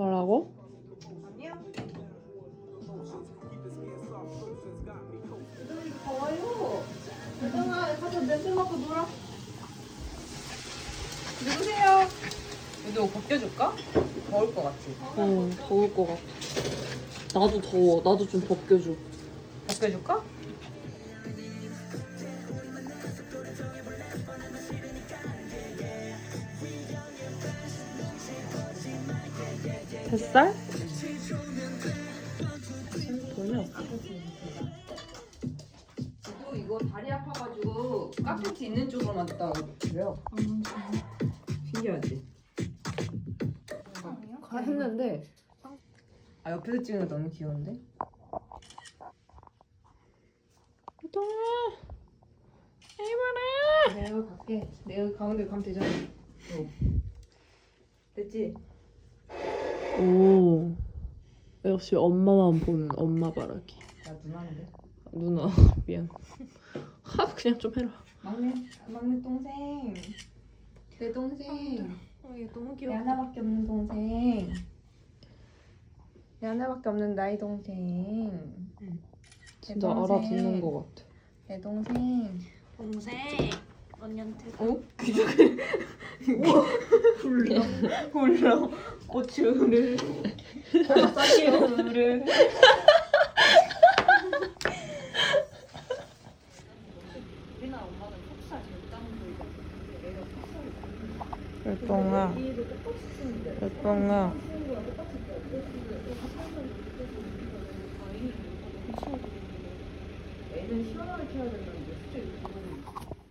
뭐라고? 더워요. 대정아, 가서 냄새 맡고 놀아. 누구세요? 이거 벗겨줄까? 더울 것 같지? 어 더울 것 같아. 나도 더워. 나도 좀 벗겨줘. 벗겨줄까? 뱃살? 전혀. 또 이거 다리 아파가지고 깍둑지 있는 쪽으로만 뒀다 그래요. 신기하지? 가 했는데 아 옆에서 찍는 거 너무 귀여운데? 동아. 내가 갈게. 내가 가운데 가면 되잖아. 어. 됐지? 오. 역시 엄마만 보는 엄마 바라기. 나 누나인데. 누나 미안. 하 그냥 좀 해라. 막내 막내 동생. 내 동생. 어, 얘 너무 내 하나밖에 없는 동생. 내 하나밖에 없는 나의 동생. 내 진짜 동생. 알아듣는 것 같아. 내 동생. 동생 언니한테. 어? 훌러 훌러 고추를 쌀기를 열동아 열동아 애는 시원하게 키워야 된다는데 이거